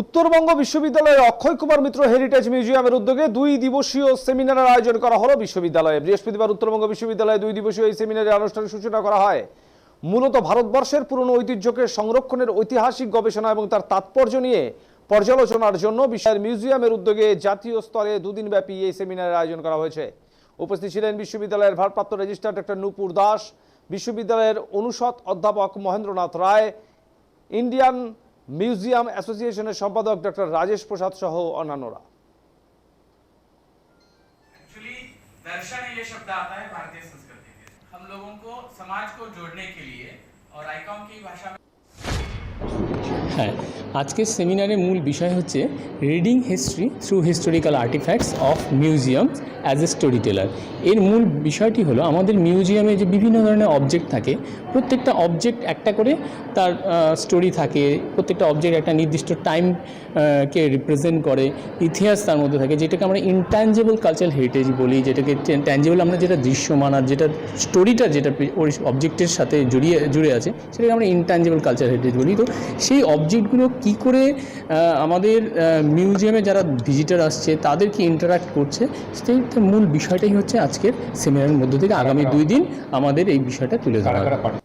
উত্তরবঙ্গ বিশ্ববিদ্যালয়ের অক্ষয় কুমার মিত্র হেরিটেজ মিউজিয়ামের উদ্যোগে দুই দিবসীয় সেমিনারের আয়োজন করা হলো বিশ্ববিদ্যালয়ে। বৃহস্পতিবার উত্তরবঙ্গ বিশ্ববিদ্যালয়ে দুই দিবসীয় এই সেমিনারের আনুষ্ঠানিক সূচনা করা হয়। মূলত ভারতবর্ষের পুরনো ঐতিহ্যকে সংরক্ষণের ঐতিহাসিক গবেষণা এবং তার তাৎপর্য নিয়ে পর্যালোচনার জন্য বিশ্বের মিউজিয়ামের উদ্যোগে জাতীয় স্তরে দুদিনব্যাপী এই সেমিনারের আয়োজন করা হয়েছে। উপস্থিত ছিলেন বিশ্ববিদ্যালয়ের ভারপ্রাপ্ত রেজিস্ট্রার ডক্টর নূপুর দাস, বিশ্ববিদ্যালয়ের অনুষদ অধ্যাপক মহেন্দ্রনাথ রায়, ইন্ডিয়ান মিউজিয়াম অ্যাসোসিয়েশনের সম্পাদক ডক্টর রাজেশ প্রসাদ সহ অন্যান্যরা एक्चुअली दर्शन ये शब्द आता है भारतीय संस्कृति के हम लोगों को समाज को जोड़ने के लिए और आइकॉन की भाषा में হ্যাঁ আজকের সেমিনারের মূল বিষয় হচ্ছে reading history through historical artefacts of museum as a story teller এর মূল বিষয়টি হলো, আমাদের মিউজিয়ামে যে বিভিন্ন ধরনের অবজেক্ট থাকে, প্রত্যেকটা অবজেক্ট একটা করে তার স্টোরি থাকে, প্রত্যেকটা অবজেক্ট একটা নির্দিষ্ট টাইম কে রিপ্রেজেন্ট করে, ইতিহাস তার মধ্যে থাকে, যেটাকে আমরা ইনট্যাঞ্জেবল কালচারাল হেরিটেজ বলি, যেটাকে ট্যাঞ্জেবল আমরা যেটা দৃশ্যমান আর যেটা স্টোরিটা যেটা ওই অবজেক্টের সাথে জড়িয়ে, জুড়ে আছে, সেটাকে আমরা ইনট্যাঞ্জেবল কালচার হেরিটেজ বলি। তো সেই অবজেক্টগুলো কী করে আমাদের মিউজিয়ামে যারা ভিজিটার আসছে, তাদেরকে ইন্টারাক্ট করছে সেইটা মূল বিষয়টাই হচ্ছে আজকের সেমিনারের মধ্য থেকে আগামী দুই দিন আমাদের এই বিষয়টা তুলে ধরা হবে।